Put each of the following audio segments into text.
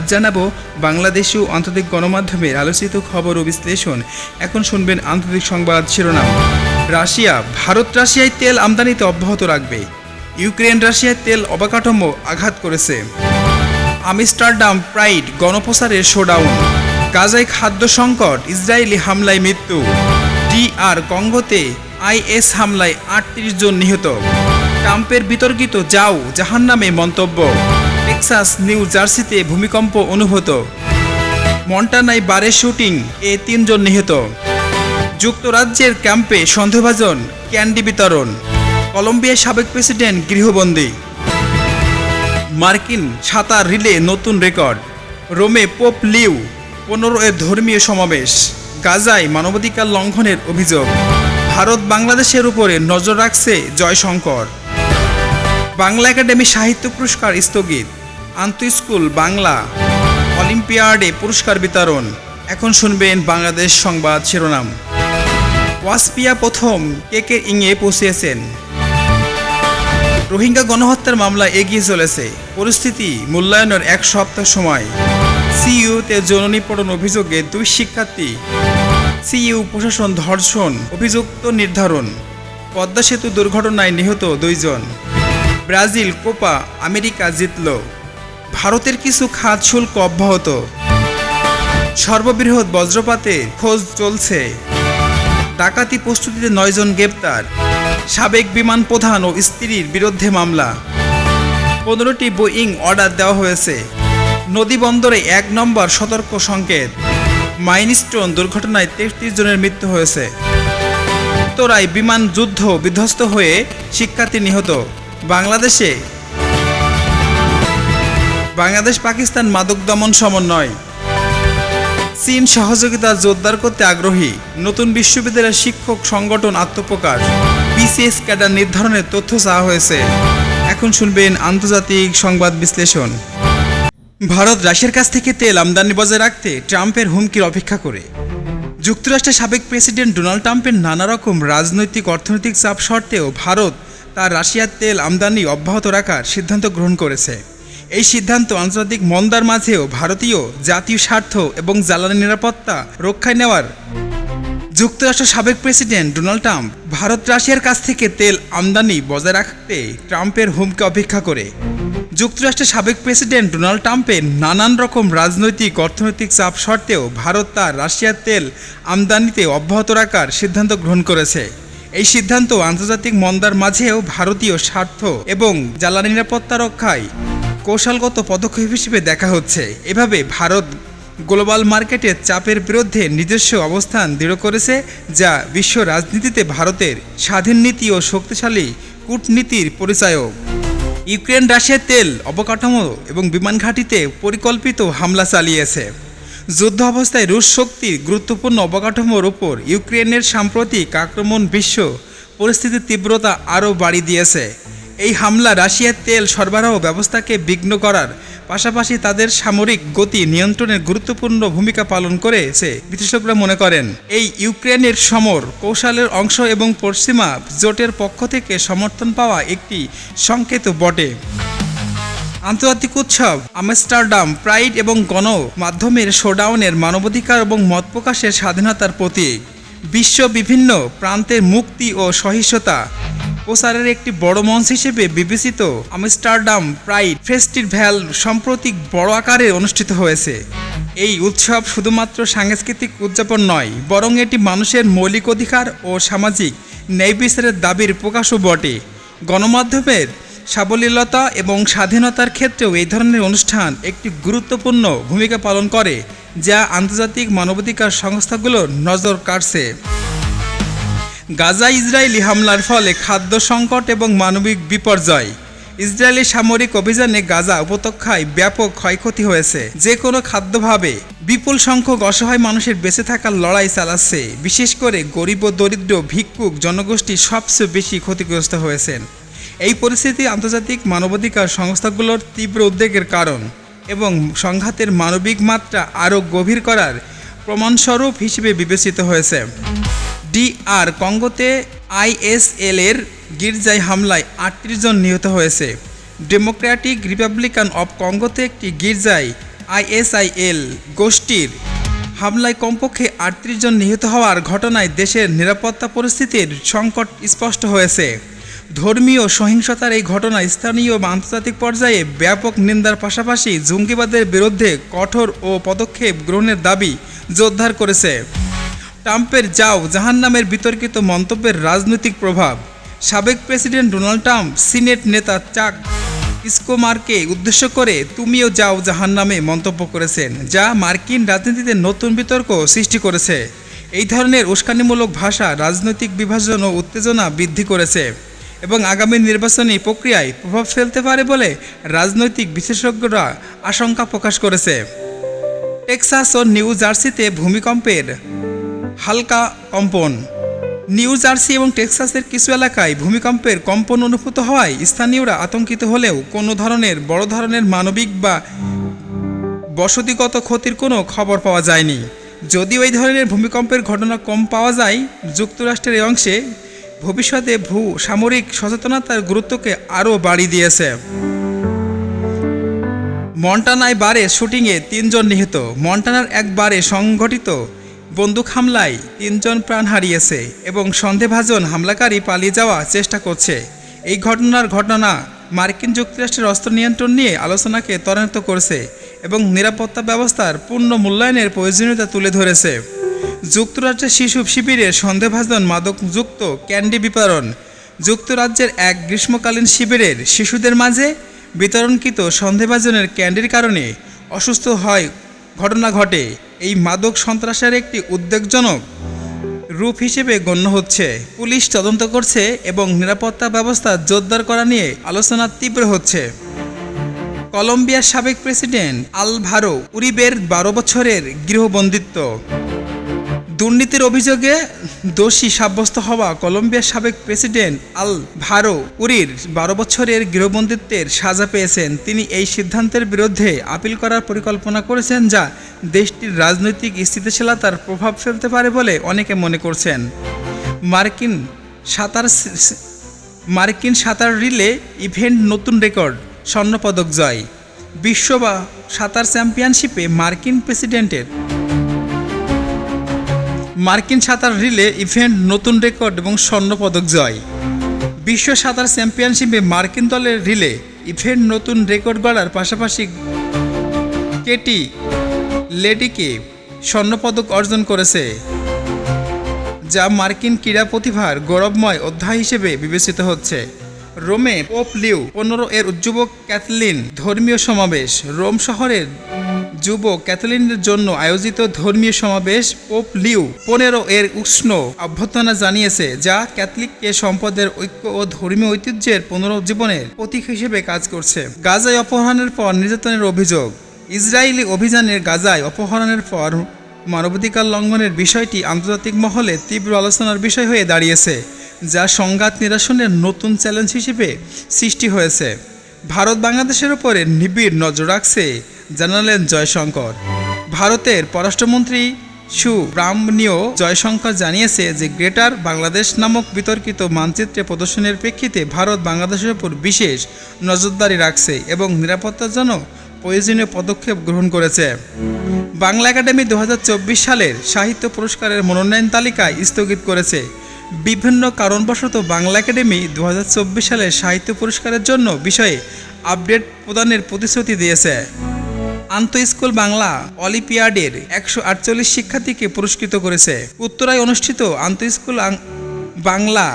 আজ জানাব বাংলাদেশি ও আন্তর্জাতিক গণমাধ্যমের আলোচিত খবর ও বিশ্লেষণ। এখন শুনবেন আন্তর্জাতিক সংবাদ শিরোনাম। রাশিয়া, ভারত রাশিয়ায় তেল আমদানিতে অব্যাহত রাখবে। ইউক্রেন রাশিয়ায় তেল অবকাঠামো আঘাত করেছে। আমিস্টারডাম প্রাইড গণপ্রচারের শোডাউন। গাজায় খাদ্য সংকট, ইসরায়েলি হামলায় মৃত্যু। ডিআর কঙ্গোতে আইএস হামলায় আটত্রিশ জন নিহত। ট্রাম্পের বিতর্কিত যাও জাহান নামে মন্তব্য। টেক্সাস, নিউ জার্সিতে ভূমিকম্প অনুভূত। মন্টানায় বারে শুটিং, এ তিনজন নিহত। যুক্তরাজ্যের ক্যাম্পে সন্দেহভাজন ক্যান্ডি বিতরণ। কলম্বিয়ার সাবেক প্রেসিডেন্ট গৃহবন্দী। মার্কিন সাঁতার রিলে নতুন রেকর্ড। রোমে পোপ লিউ পনেরো এর ধর্মীয় সমাবেশ। গাজায় মানবাধিকার লঙ্ঘনের অভিযোগ। ভারত বাংলাদেশের উপরে নজর রাখছে জয়শঙ্কর। বাংলা একাডেমি সাহিত্য পুরস্কার স্থগিত। আন্তঃস্কুল, বাংলা, অলিম্পিয়াডে পুরস্কার বিতরণ। এখন শুনবেন বাংলাদেশ সংবাদ শিরোনাম। ওয়াসপিয়া প্রথম কেকের ইংয়ে পৌঁছিয়েছেন রোহিঙ্গা গণহত্যার মামলা এগিয়ে চলেছে। পরিস্থিতি মূল্যায়নের এক সপ্তাহ সময়। সিইউতে যৌন নিপীড়ন অভিযোগে দুই শিক্ষার্থী। সিইউ প্রশাসন ধর্ষণ অভিযুক্ত নির্ধারণ। পদ্মা সেতু দুর্ঘটনায় নিহত দুইজন। ব্রাজিল কোপা আমেরিকা জিতল। ভারতের কিছু খাত শুল্ক অব্যাহত। সর্ববৃহৎ বজ্রপাতে খোঁজ চলছে। ডাকাতি প্রস্তুতিতে নয়জন গ্রেপ্তার। সাবেক বিমান প্রধান ও স্ত্রীর বিরুদ্ধে মামলা। পনেরোটি বোয়িং অর্ডার দেওয়া হয়েছে। নদী বন্দরে এক নম্বর সতর্ক সংকেত। মাইনস্টোন দুর্ঘটনায় তেত্রিশ জনের মৃত্যু হয়েছে। উত্তরায় বিমান যুদ্ধ বিধ্বস্ত হয়ে শিক্ষার্থী নিহত। বাংলাদেশে বাংলাদেশ পাকিস্তান মাদক দমন সমন্বয়। চীন সহযোগিতা জোরদার করতে আগ্রহী নতুন বিশ্ববিদ্যালয়ের শিক্ষক সংগঠন আত্মপ্রকাশ। বিসিএস ক্যাডার নির্ধারণের তথ্য চাওয়া হয়েছে। এখন শুনবেন আন্তর্জাতিক সংবাদ বিশ্লেষণ। ভারত রাশিয়ার কাছ থেকে তেল আমদানি বজায় রাখতে ট্রাম্পের হুমকির অপেক্ষা করে। যুক্তরাষ্ট্রের সাবেক প্রেসিডেন্ট ডোনাল্ড ট্রাম্পের নানা রকম রাজনৈতিক, অর্থনৈতিক চাপ সত্ত্বেও ভারত তার রাশিয়ার তেল আমদানি অব্যাহত রাখার সিদ্ধান্ত গ্রহণ করেছে। এই সিদ্ধান্ত আন্তর্জাতিক মন্দার মাঝেও ভারতীয় জাতীয় স্বার্থ এবং জ্বালানি নিরাপত্তা রক্ষায় নেওয়ার যুক্তরাষ্ট্রের সাবেক প্রেসিডেন্ট ডোনাল্ড ট্রাম্প ভারত রাশিয়ার কাছ থেকে তেল আমদানি বজায় রাখতে ট্রাম্পের হুমকি অপেক্ষা করে। যুক্তরাষ্ট্রের সাবেক প্রেসিডেন্ট ডোনাল্ড ট্রাম্পের নানান রকম রাজনৈতিক, অর্থনৈতিক চাপ সত্ত্বেও ভারত তার রাশিয়ার তেল আমদানিতে অব্যাহত রাখার সিদ্ধান্ত গ্রহণ করেছে। এই সিদ্ধান্ত আন্তর্জাতিক মন্দার মাঝেও ভারতীয় স্বার্থ এবং জ্বালানি নিরাপত্তা রক্ষায় কৌশলগত পদক্ষেপ হিসেবে দেখা হচ্ছে। এভাবে ভারত গ্লোবাল মার্কেটের চাপের বিরুদ্ধে নিজস্ব অবস্থান দৃঢ় করেছে, যা বিশ্ব রাজনীতিতে ভারতের স্বাধীন নীতি ও শক্তিশালী কূটনীতির পরিচায়ক। ইউক্রেন, রাশিয়ার তেল, অবকাঠামো এবং বিমান ঘাঁটিতে পরিকল্পিত হামলা চালিয়েছে। যুদ্ধ অবস্থায় রুশ শক্তির গুরুত্বপূর্ণ অবকাঠামোর ওপর ইউক্রেনের সাম্প্রতিক আক্রমণ বিশ্ব পরিস্থিতির তীব্রতা আরও বাড়িয়ে দিয়েছে। এই হামলা রাশিয়ার তেল সরবরাহ ব্যবস্থাকে বিঘ্ন করার, পাশাপাশি তাদের সামরিক গতি নিয়ন্ত্রণের গুরুত্বপূর্ণ ভূমিকা পালন করেছে বিশেষজ্ঞরা মনে করেন। এই ইউক্রেনের সমর কৌশলের অংশ এবং পশ্চিমা জোটের পক্ষ থেকে সমর্থন পাওয়া একটি সংকেত বটে। আন্তর্জাতিক উৎসব, আমস্টারডাম, প্রাইড এবং গণ মাধ্যমের শোডাউনের মানবাধিকার এবং মত প্রকাশের স্বাধীনতার প্রতীক। বিশ্ব বিভিন্ন প্রান্তের মুক্তি ও সহিষ্ণুতা। প্রচারের একটি বড় মঞ্চ হিসেবে বিবেচিত আমস্টারডাম প্রাইড ফেস্টিভ্যাল সাম্প্রতিক বড় আকারে অনুষ্ঠিত হয়েছে। এই উৎসব শুধুমাত্র সাংস্কৃতিক উদযাপন নয়, বরং এটি মানুষের মৌলিক অধিকার ও সামাজিক ন্যায় বিচারের দাবির প্রকাশও বটে। গণমাধ্যমের সাবলীলতা এবং স্বাধীনতার ক্ষেত্রেও এই ধরনের অনুষ্ঠান একটি গুরুত্বপূর্ণ ভূমিকা পালন করে, যা আন্তর্জাতিক মানবাধিকার সংস্থাগুলোর নজর কাড়ছে। গাজা ইসরায়েলি হামলার ফলে খাদ্য সংকট এবং মানবিক বিপর্যয়। ইসরায়েলি সামরিক অভিযানে গাজা উপত্যকায় ব্যাপক ক্ষয়ক্ষতি হয়েছে। যে কোনো খাদ্যভাবে বিপুল সংখ্যক অসহায় মানুষের বেঁচে থাকার লড়াই চালাচ্ছে। বিশেষ করে গরিব ও দরিদ্র, ভিক্ষুক জনগোষ্ঠী সবচেয়ে বেশি ক্ষতিগ্রস্ত হয়েছেন। এই পরিস্থিতি আন্তর্জাতিক মানবাধিকার সংস্থাগুলোর তীব্র উদ্বেগের কারণ এবং সংঘাতের মানবিক মাত্রা আরও গভীর করার প্রমাণস্বরূপ হিসেবে বিবেচিত হয়েছে। ডিআর কঙ্গোতে আইএসএল এর গির্জায় হামলায় আটত্রিশ জন নিহত হয়েছে। ডেমোক্র্যাটিক রিপাবলিকান অব কঙ্গোতে একটি গির্জায় আইএসআইএল গোষ্ঠীর হামলায় কমপক্ষে আটত্রিশ জন নিহত হওয়ার ঘটনায় দেশের নিরাপত্তা পরিস্থিতির সংকট স্পষ্ট হয়েছে। ধর্মীয় সহিংসতার এই ঘটনা স্থানীয় বা আন্তর্জাতিক পর্যায়ে ব্যাপক নিন্দার পাশাপাশি জঙ্গিবাদের বিরুদ্ধে কঠোর ও পদক্ষেপ গ্রহণের দাবি জোরদার করেছে। ট্রাম্পের যাও জাহান নামের বিতর্কিত মন্তব্যের রাজনৈতিক প্রভাব। সাবেক প্রেসিডেন্ট ডোনাল্ড ট্রাম্প, সিনেট নেতা চাক ইস্কোমারকে উদ্দেশ্য করে তুমিও যাও জাহান নামে মন্তব্য করেছেন, যা মার্কিন রাজনীতিতে নতুন বিতর্ক সৃষ্টি করেছে। এই ধরনের উস্কানিমূলক ভাষা রাজনৈতিক বিভাজন ও উত্তেজনা বৃদ্ধি করেছে এবং আগামী নির্বাচনী প্রক্রিয়ায় প্রভাব ফেলতে পারে বলে রাজনৈতিক বিশেষজ্ঞরা আশঙ্কা প্রকাশ করেছে। টেক্সাস ও নিউ জার্সিতে ভূমিকম্পের হালকা কম্পন। নিউ জার্সি এবং টেক্সাসের কিছু এলাকায় ভূমিকম্পের কম্পন অনুভূত হওয়ায় স্থানীয়রা আতঙ্কিত হলেও কোনো ধরনের, বড় ধরনের মানবিক বা বসতিগত ক্ষতির কোনো খবর পাওয়া যায়নি। যদিও এই ধরনের ভূমিকম্পের ঘটনা কম পাওয়া যায়, যুক্তরাষ্ট্রের এই অংশে ভবিষ্যতে ভূ সামরিক সচেতনতার গুরুত্বকে আরও বাড়িয়ে দিয়েছে। মন্টানায় বারে শুটিংয়ে তিনজন নিহত। মন্টানার এক বারে সংঘটিত বন্দুক হামলায় তিনজন প্রাণ হারিয়েছে এবং সন্দেহভাজন হামলাকারী পালিয়ে যাওয়ার চেষ্টা করছে। এই ঘটনার ঘটনা মার্কিন যুক্তরাষ্ট্রের অস্ত্র নিয়ন্ত্রণ নিয়ে আলোচনাকে ত্বরান্বিত করেছে এবং নিরাপত্তা ব্যবস্থার পূর্ণ মূল্যায়নের প্রয়োজনীয়তা তুলে ধরেছে। যুক্তরাজ্যের শিশু শিবিরে সন্দেহভাজন মাদকযুক্ত ক্যান্ডি বিতরণ, যুক্তরাজ্যের এক গ্রীষ্মকালীন শিবিরের শিশুদের মাঝে বিতরণকৃত সন্দেহভাজনের ক্যান্ডির কারণে অসুস্থ হয় ঘটনা ঘটে। মাদক সন্ত্রাসের একটি উদ্বেগজনক রূপ হিসেবে গণ্য হচ্ছে। পুলিশ তদন্ত করছে এবং নিরাপত্তা ব্যবস্থা জোরদার করা নিয়ে আলোচনা তীব্র হচ্ছে। কলম্বিয়ার সাবেক প্রেসিডেন্ট আলভারো উরিবের বারো বছরের গৃহবন্দিত্ব দুর্নীতির অভিযোগে দোষী সাব্যস্ত হওয়া কলম্বিয়ার সাবেক প্রেসিডেন্ট আল ভারো উরির বারো বছরের গৃহবন্দিত্বের সাজা পেয়েছেন। তিনি এই সিদ্ধান্তের বিরুদ্ধে আপিল করার পরিকল্পনা করেছেন যা দেশটির রাজনৈতিক স্থিতিশীলতার প্রভাব ফেলতে পারে বলে অনেকে মনে করছেন। মার্কিন সাঁতার মার্কিন সাঁতার রিলে ইভেন্ট নতুন রেকর্ড, স্বর্ণপদক জয়। বিশ্ব বা সাঁতার চ্যাম্পিয়নশিপে মার্কিন প্রেসিডেন্টের মার্কিন সাঁতার রিলে ইভেন্ট, নতুন রেকর্ড এবং স্বর্ণপদক জয়। বিশ্ব সাঁতার চ্যাম্পিয়নশিপে মার্কিন দলের রিলে ইভেন্ট, নতুন রেকর্ড গড়ার পাশাপাশি কেটি লেডিকে স্বর্ণপদক অর্জন করেছে, যা মার্কিন ক্রীড়া প্রতিভার গৌরবময় অধ্যায় হিসেবে বিবেচিত হচ্ছে। রোমে পোপ লিউ পনেরো এর যুবক ক্যাথলিন ধর্মীয় সমাবেশ রোম শহরের যুব ক্যাথলিনের জন্য আয়োজিত ধর্মীয় সমাবেশ পোপ লিউ পনেরো এর উষ্ণ অভ্যর্থনা জানিয়েছে, যা ক্যাথলিককে সম্পদের ঐক্য ও ধর্মীয় ঐতিহ্যের পুনরুজ্জীবনের প্রতীক হিসেবে কাজ করছে। গাজায় অপহরণের পর নির্যাতনের অভিযোগ। ইসরায়েলি অভিযানের গাজায় অপহরণের পর মানবাধিকার লঙ্ঘনের বিষয়টি আন্তর্জাতিক মহলে তীব্র আলোচনার বিষয় হয়ে দাঁড়িয়েছে, যা সংঘাত নিরসনের নতুন চ্যালেঞ্জ হিসেবে সৃষ্টি হয়েছে। ভারত বাংলাদেশের ওপরে নিবিড় নজর রাখছে জানালেন জয়শঙ্কর। ভারতের পররাষ্ট্রমন্ত্রী সুব্রাহ্মণীয় জয়শঙ্কর জানিয়েছে যে গ্রেটার বাংলাদেশ নামক বিতর্কিত মানচিত্রে প্রদর্শনের প্রেক্ষিতে ভারত বাংলাদেশের উপর বিশেষ নজরদারি রাখছে এবং নিরাপত্তার জন্য প্রয়োজনীয় পদক্ষেপ গ্রহণ করেছে। বাংলা একাডেমি দু হাজার চব্বিশ সালের সাহিত্য পুরস্কারের মনোনয়ন তালিকায় স্থগিত করেছে। বিভিন্ন কারণবশত বাংলা একাডেমি দু হাজার চব্বিশ সালের সাহিত্য পুরস্কারের জন্য বিষয়ে আপডেট প্রদানের প্রতিশ্রুতি দিয়েছে। আন্ত স্কুল বাংলা অলিম্পিয়াডের একশো আটচল্লিশ শিক্ষার্থীকে পুরস্কৃত করেছে। উত্তরায় অনুষ্ঠিত আন্ত স্কুল বাংলা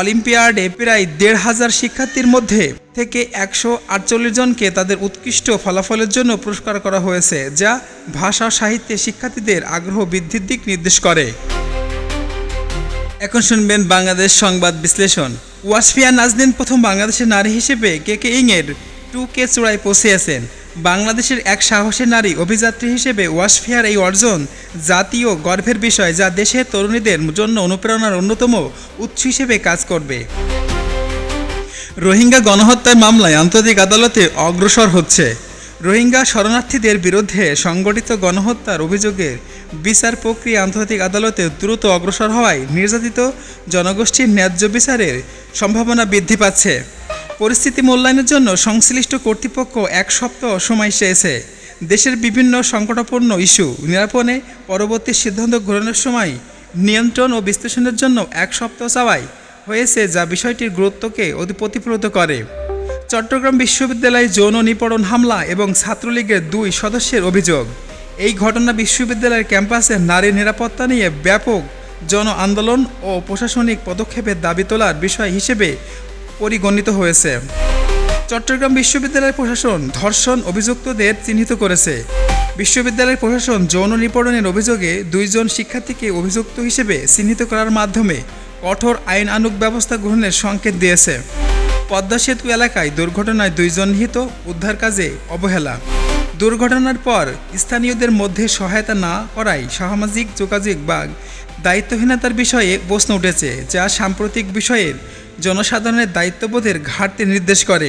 অলিম্পিয়াডে প্রায় দেড় হাজার শিক্ষার্থীর মধ্যে থেকে একশো আটচল্লিশ জনকে তাদের উৎকৃষ্ট ফলাফলের জন্য পুরস্কার করা হয়েছে, যা ভাষা, সাহিত্যে শিক্ষার্থীদের আগ্রহ বৃদ্ধির দিক নির্দেশ করে। এখন শুনবেন বাংলাদেশ সংবাদ বিশ্লেষণ। ওয়াসফিয়া নাজনীন প্রথম বাংলাদেশের নারী হিসেবে কে কে ইংয়ের টু কে চূড়ায় পৌঁছেছেন। বাংলাদেশের এক সাহসী নারী অভিযাত্রী হিসেবে ওয়াসফিয়ার এই অর্জন জাতীয় গর্বের বিষয় যা দেশের তরুণীদের জন্য অনুপ্রেরণার অন্যতম উৎস হিসেবে কাজ করবে। রোহিঙ্গা গণহত্যার মামলায় আন্তর্জাতিক আদালতে অগ্রসর হচ্ছে। রোহিঙ্গা শরণার্থীদের বিরুদ্ধে সংগঠিত গণহত্যার অভিযোগের বিচার প্রক্রিয়া আন্তর্জাতিক আদালতে দ্রুত অগ্রসর হওয়ায় নির্যাতিত জনগোষ্ঠীর ন্যায্য বিচারের সম্ভাবনা বৃদ্ধি পাচ্ছে। পরিস্থিতি মূল্যায়নের জন্য সংশ্লিষ্ট কর্তৃপক্ষ এক সপ্তাহ সময় চেয়েছে। দেশের বিভিন্ন সংকটাপন্ন ইস্যু নিরাপণে পরবর্তী সিদ্ধান্ত গ্রহণের সময় নিয়ন্ত্রণ ও বিশ্লেষণের জন্য এক সপ্তাহ চাওয়াই হয়েছে যা বিষয়টির গুরুত্বকে অতি প্রতিফলিত করে। চট্টগ্রাম বিশ্ববিদ্যালয়ে যৌন নিপীড়ন হামলা এবং ছাত্রলীগের দুই সদস্যের অভিযোগ। এই ঘটনা বিশ্ববিদ্যালয়ের ক্যাম্পাসে নারী নিরাপত্তা নিয়ে ব্যাপক জন আন্দোলন ও প্রশাসনিক পদক্ষেপের দাবি তোলার বিষয় হিসেবে পরিগণিত হয়েছে। চট্টগ্রাম বিশ্ববিদ্যালয়ের প্রশাসন ধর্ষণ অভিযুক্তদের চিহ্নিত করেছে। বিশ্ববিদ্যালয়ের প্রশাসন যৌন নিপীড়নের অভিযোগে দুইজন শিক্ষার্থীকে অভিযুক্ত হিসেবে চিহ্নিত করার মাধ্যমে কঠোর আইন আনুক ব্যবস্থা গ্রহণের সংকেত দিয়েছে। পদ্মা সেতু এলাকায় দুর্ঘটনায় দুইজন নিহিত, উদ্ধার কাজে অবহেলা। দুর্ঘটনার পর স্থানীয়দের মধ্যে সহায়তা না করায় সামাজিক যোগাযোগ বা দায়িত্বহীনতার বিষয়ে প্রশ্ন উঠেছে, যা সাম্প্রতিক বিষয়ের জনসাধারণের দায়িত্ববোধের ঘাটতি নির্দেশ করে।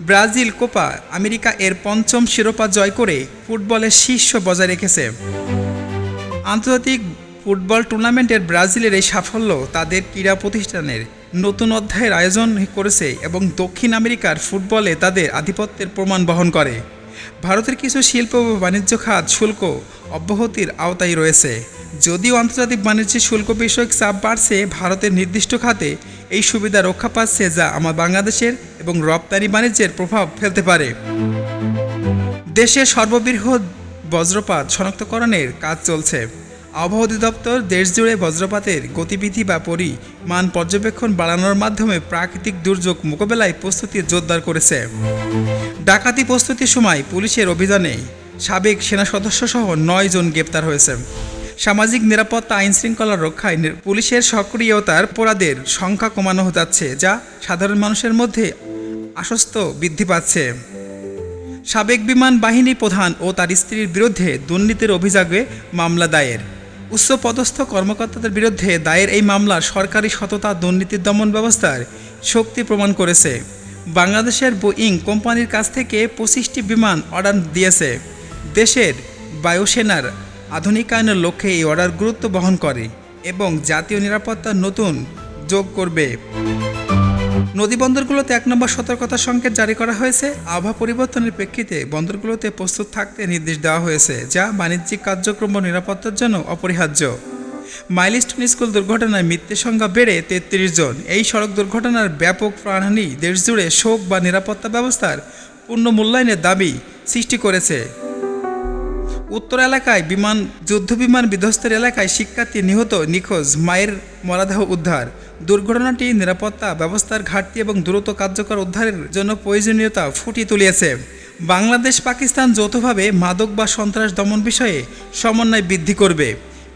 ব্রাজিল কোপা আমেরিকা এর পঞ্চম শিরোপা জয় করে ফুটবলের শীর্ষ বজায় রেখেছে। আন্তর্জাতিক ফুটবল টুর্নামেন্টের ব্রাজিলের এই সাফল্য তাদের ক্রীড়া প্রতিষ্ঠানের নতুন অধ্যায়ের আয়োজন করেছে এবং দক্ষিণ আমেরিকার ফুটবলে তাদের আধিপত্যের প্রমাণ বহন করে। ভারতের কিছু শিল্প ও বাণিজ্য খাত শুল্ক অব্যাহতির আওতায় রয়েছে। যদিও আন্তর্জাতিক বাণিজ্য শুল্ক বিষয়ক চাপ বাড়ছে, ভারতের নির্দিষ্ট খাতে এই সুবিধা রক্ষা পাচ্ছে যা আমার বাংলাদেশের এবং রপ্তানি বাণিজ্যের প্রভাব ফেলতে পারে। দেশের সর্ববৃহৎ বজ্রপাত শনাক্তকরণের কাজ চলছে। আবহাওয়া অধিদপ্তর দেশজুড়ে বজ্রপাতের গতিবিধি বা পরিমাণ পর্যবেক্ষণ বাড়ানোর মাধ্যমে প্রাকৃতিক দুর্যোগ মোকাবেলায় প্রস্তুতি জোরদার করেছে। ডাকাতি প্রস্তুতির সময় পুলিশের অভিযানে সাবেক সেনা সদস্যসহ নয় জন গ্রেপ্তার হয়েছে। সামাজিক নিরাপত্তা আইন শৃঙ্খলা রক্ষায় পুলিশের সক্রিয়তার অপরাধের সংখ্যা কমানো যাচ্ছে যা সাধারণ মানুষের মধ্যে আশ্বস্ত বৃদ্ধি পাচ্ছে। সাবেক বিমান বাহিনী প্রধান ও তার স্ত্রীর বিরুদ্ধে দুর্নীতির অভিযোগে মামলা দায়ের। উচ্চপদস্থ কর্মকর্তাদের বিরুদ্ধে দায়ের এই মামলা সরকারি সততা দুর্নীতি দমন ব্যবস্থার শক্তি প্রমাণ করেছে। বাংলাদেশের বোয়িং কোম্পানির কাছ থেকে পঁচিশটি বিমান অর্ডার দিয়েছে। দেশের বায়ুসেনার আধুনিকায়নের লক্ষ্যে এই অর্ডার গুরুত্ব বহন করে এবং জাতীয় নিরাপত্তার নতুন যোগ করবে। নদী বন্দরগুলোতে এক নম্বর সতর্কতা সংকেত জারি করা হয়েছে। আবহাওয়া পরিবর্তনের প্রেক্ষিতে বন্দরগুলোতে প্রস্তুত থাকতে নির্দেশ দেওয়া হয়েছে, যা বাণিজ্যিক কার্যক্রম ও নিরাপত্তার জন্য অপরিহার্য। মাইলস্টোন স্কুল দুর্ঘটনায় মৃত্যুর সংখ্যা বেড়ে তেত্রিশ জন। এই সড়ক দুর্ঘটনার ব্যাপক প্রাণহানি, দেশজুড়ে শোক বা নিরাপত্তা ব্যবস্থার পূর্ণ মূল্যায়নের দাবি সৃষ্টি করেছে। উত্তর এলাকায় বিমান, যুদ্ধবিমান বিধ্বস্তের এলাকায় শিক্ষার্থী নিহত নিখোঁজ, মায়ের মরাদেহ উদ্ধার। দুর্ঘটনাটি নিরাপত্তা ব্যবস্থার ঘাটতি এবং দ্রুত কার্যকর উদ্ধারের জন্য প্রয়োজনীয়তা ফুটিয়ে তুলিয়েছে। বাংলাদেশ পাকিস্তান যৌথভাবে মাদক বা সন্ত্রাস দমন বিষয়ে সমন্বয় বৃদ্ধি করবে।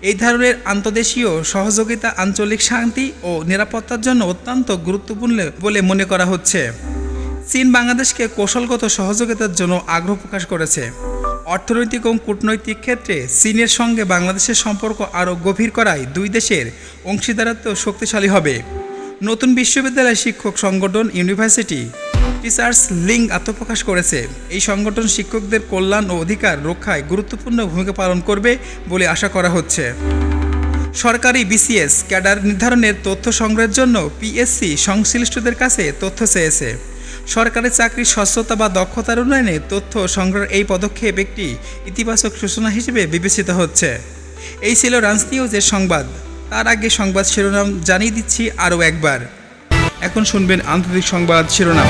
এই ধরনের আন্তদেশীয় সহযোগিতা, আঞ্চলিক শান্তি ও নিরাপত্তার জন্য অত্যন্ত গুরুত্বপূর্ণ বলে মনে করা হচ্ছে। চীন বাংলাদেশকে কৌশলগত সহযোগিতার জন্য আগ্রহ প্রকাশ করেছে। অর্থনৈতিক ও কূটনৈতিক ক্ষেত্রে চীনের সঙ্গে বাংলাদেশের সম্পর্ক আরও গভীর করায় দুই দেশের অংশীদারত্ব শক্তিশালী হবে। নতুন বিশ্ববিদ্যালয় শিক্ষক সংগঠন ইউনিভার্সিটি টিচার্স লিঙ্ক আত্মপ্রকাশ করেছে। এই সংগঠন শিক্ষকদের কল্যাণ ও অধিকার রক্ষায় গুরুত্বপূর্ণ ভূমিকা পালন করবে বলে আশা করা হচ্ছে। সরকারি বিসিএস ক্যাডার নির্ধারণের তথ্য সংগ্রহের জন্য পিএসসি সংশ্লিষ্টদের কাছে তথ্য চেয়েছে। সরকারি চাকরির স্বচ্ছতা বা দক্ষতার উন্নয়নে তথ্য সংগ্রহের এই পদক্ষেপ একটি ইতিবাচক সূচনা হিসেবে বিবেচিত হচ্ছে। এই ছিল রাঞ্চ নিউজের সংবাদ। তার আগে সংবাদ শিরোনাম জানিয়ে দিচ্ছি আরও একবার। এখন শুনবেন আন্তর্জাতিক সংবাদ শিরোনাম।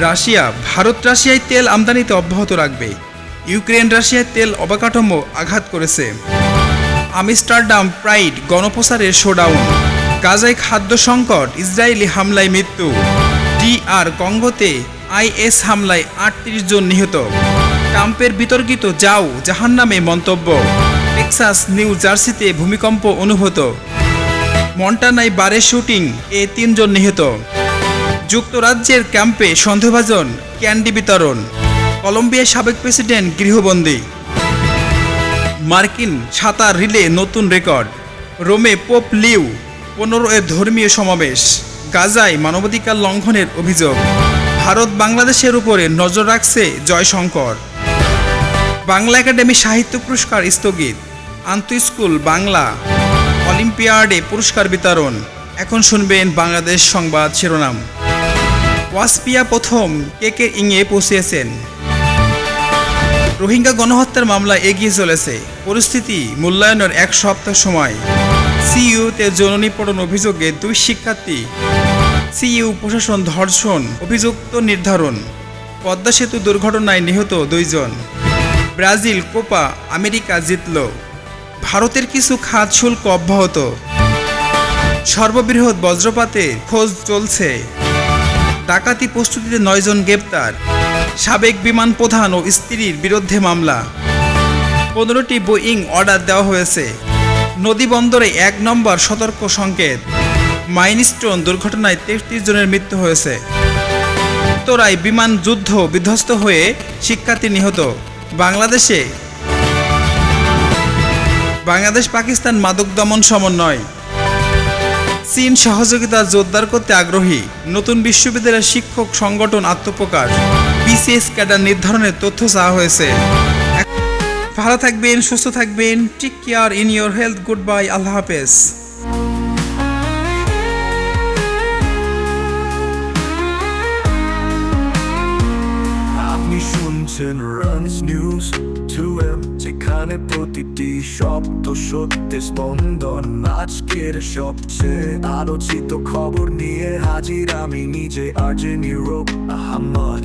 রাশিয়া, ভারত রাশিয়ায় তেল আমদানিতে অব্যাহত রাখবে। ইউক্রেন রাশিয়ায় তেল অবকাঠামো আঘাত করেছে। আমিস্টারডাম প্রাইড গণপ্রচারের শোডাউন। গাজায় খাদ্য সংকট, ইসরায়েলি হামলায় মৃত্যু। ডিআর কঙ্গোতে আইএস হামলায় আটত্রিশ জন নিহত। ট্রাম্পের বিতর্কিত যাও, জাহান্নামে মন্তব্য। টেক্সাস, নিউ জার্সিতে ভূমিকম্প অনুভূত। মন্টানায় বারে শুটিং, এ তিনজন নিহত। যুক্তরাজ্যের ক্যাম্পে সন্দেহভাজন ক্যান্ডি বিতরণ। কলম্বিয়ার সাবেক প্রেসিডেন্ট গৃহবন্দী। মার্কিন সাঁতার রিলে নতুন রেকর্ড। রোমে পোপ লিউ, পনেরো এর ধর্মীয় সমাবেশ। গাজায় মানবাধিকার লঙ্ঘনের অভিযোগ। ভারত বাংলাদেশের উপরে নজর রাখছে জয়শঙ্কর। বাংলা একাডেমি সাহিত্য পুরস্কার স্থগিত। আন্ত স্কুল বাংলা। অলিম্পিয়াডে পুরস্কার বিতরণ। এখন শুনবেন বাংলাদেশ সংবাদ শিরোনাম। ওয়াসপিয়া প্রথম কেকের ইংয়ে পৌঁছিয়েছেন রোহিঙ্গা গণহত্যার মামলা এগিয়ে চলেছে। পরিস্থিতি মূল্যায়নের এক সপ্তাহ সময়। সিইউতে যৌন নিপীড়ন অভিযোগে দুই শিক্ষার্থী, সিইউ প্রশাসন ধর্ষণ অভিযুক্ত নির্ধারণ, পদ্মা সেতু দুর্ঘটনায় নিহত দুইজন। ব্রাজিল কোপা আমেরিকা জিতল। ভারতের কিছু খাত শুল্ক অব্যাহত। সর্ববৃহৎ বজ্রপাতে খোঁজ চলছে। ডাকাতি প্রস্তুতিতে নয়জন গ্রেপ্তার। সাবেক বিমান প্রধান ও স্ত্রীর বিরুদ্ধে মামলা। পনেরোটি বোয়িং অর্ডার দেওয়া হয়েছে। নদী বন্দরে এক নম্বর সতর্ক সংকেত। মাইনস্টোন দুর্ঘটনায় তেত্রিশ জনের মৃত্যু হয়েছে। উত্তরায় বিমান যুদ্ধ বিধ্বস্ত হয়ে শিক্ষার্থী নিহত। বাংলাদেশে বাংলাদেশ পাকিস্তান মাদক দমন সমন্বয়। চীন সহযোগিতা জোরদার করতে আগ্রহী নতুন বিশ্ববিদ্যালয়ের শিক্ষক সংগঠন আত্মপ্রকাশ। বিসিএস ক্যাডার নির্ধারণের তথ্য চাওয়া হয়েছে। ভালো থাকবেন, সুস্থ থাকবেন। Take care in your health goodbye আল্লাহ হাফেজ। শুনছেন রানস নিউজ টু এম যেখানে প্রতিটি শব্দ সত্যি স্পন্দন। আজকের সবচেয়ে আলোচিত খবর নিয়ে হাজির আমি নিজে, আর্জে নিরোপ আহমদ।